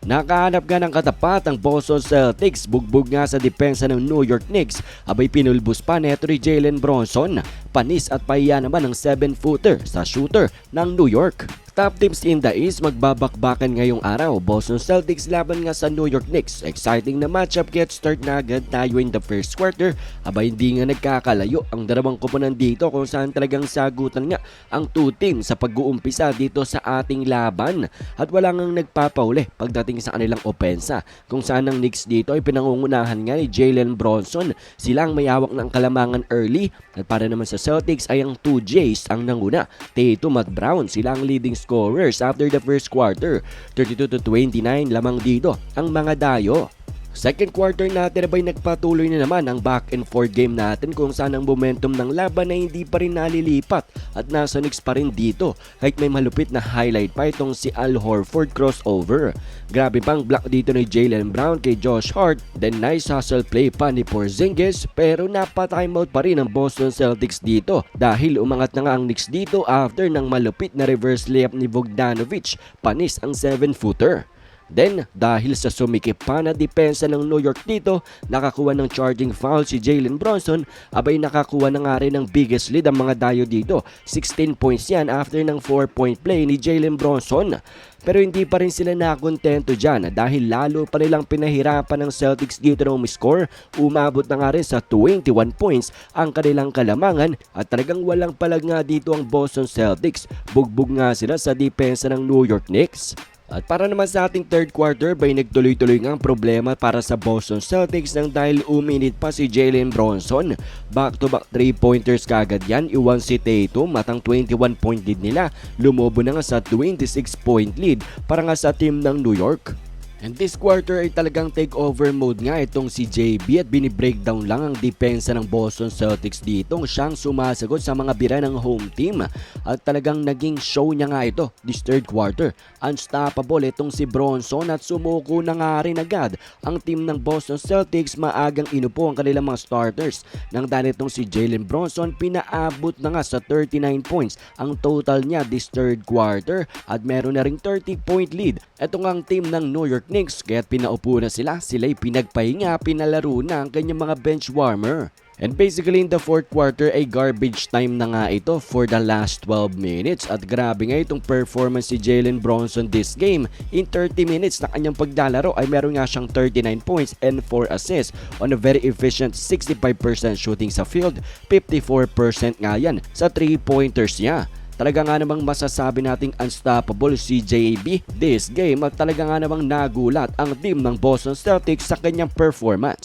Nakahanap nga ng katapat ang Boston Celtics, bugbog nga sa depensa ng New York Knicks, abay pinulbos pa neto ni Jalen Bronson. Panis at pahiya naman ng 7-footer sa shooter ng New York. Top teams in the East magbabakbakan ngayong araw. Boston Celtics laban nga sa New York Knicks. Exciting na matchup get start na agad tayo in the first quarter. Aba hindi nga nagkakalayo ang dalawang kupunan dito kung saan talagang sagutan nga ang two teams sa pag-uumpisa dito sa ating laban. At wala ngang nagpapauli pagdating sa kanilang opensa. Kung saan ang Knicks dito ay pinangungunahan nga ni Jalen Bronson. Sila ang may hawak ng kalamangan early. At para naman sa Celtics ay ang 2 Jays ang nanguna. Tatum at Brown sila ang leading scorers after the first quarter. 32 to 29 lamang dito ang mga dayo. Second quarter natin abay nagpatuloy na naman ang back and forth game natin kung saan ang momentum ng laban ay hindi pa rin nalilipat at nasa Knicks pa rin dito kahit may malupit na highlight pa itong si Al Horford crossover. Grabe pang block dito ni Jalen Brown kay Josh Hart then nice hustle play pa ni Porzingis pero napa-timeout pa rin ang Boston Celtics dito dahil umangat na nga ang Knicks dito after ng malupit na reverse layup ni Bogdanovic panis ang 7-footer. Then, dahil sa sumikip pa na depensa ng New York dito, nakakuha ng charging foul si Jalen Bronson, abay nakakuha na nga rin ng biggest lead ang mga dayo dito. 16 points yan after ng 4-point play ni Jalen Bronson. Pero hindi pa rin sila nakontento dyan dahil lalo pa nilang pinahirapan ng Celtics dito ng score. Umabot na nga rin sa 21 points ang kanilang kalamangan at talagang walang palag nga dito ang Boston Celtics. Bugbog nga sila sa depensa ng New York Knicks. At para naman sa ating third quarter, bay nagtuloy-tuloy nga ang problema para sa Boston Celtics nang dahil uminit pa si Jalen Bronson. Back-to-back 3-pointers kagad yan, iwan si Tatum at ang 21-point lead nila lumobo na nga sa 26-point lead para nga sa team ng New York. And this quarter ay talagang takeover mode nga itong si JB at binibreakdown lang ang depensa ng Boston Celtics dito. Siyang sumasagot sa mga bira ng home team at talagang naging show niya nga ito this third quarter. Unstoppable itong si Bronson at sumuko na nga rin agad ang team ng Boston Celtics maagang inupo ang kanilang mga starters. Nang dahil itong si Jalen Bronson pinaabot na nga sa 39 points ang total niya this third quarter at meron na ring 30 point lead. Ito nga ang team ng New York Knicks kaya't pinaupo na sila. Sila'y pinagpahinga, pinalaro na ang kanyang mga bench warmer. And basically in the fourth quarter ay garbage time na nga ito for the last 12 minutes at grabe nga itong performance si Jalen Bronson this game. In 30 minutes na kanyang paglalaro ay meron nga siyang 39 points and 4 assists on a very efficient 65% shooting sa field, 54% nga yan sa 3 pointers niya. Talaga nga namang masasabi nating unstoppable si JB this game at talaga nga namang nagulat ang team ng Boston Celtics sa kanyang performance.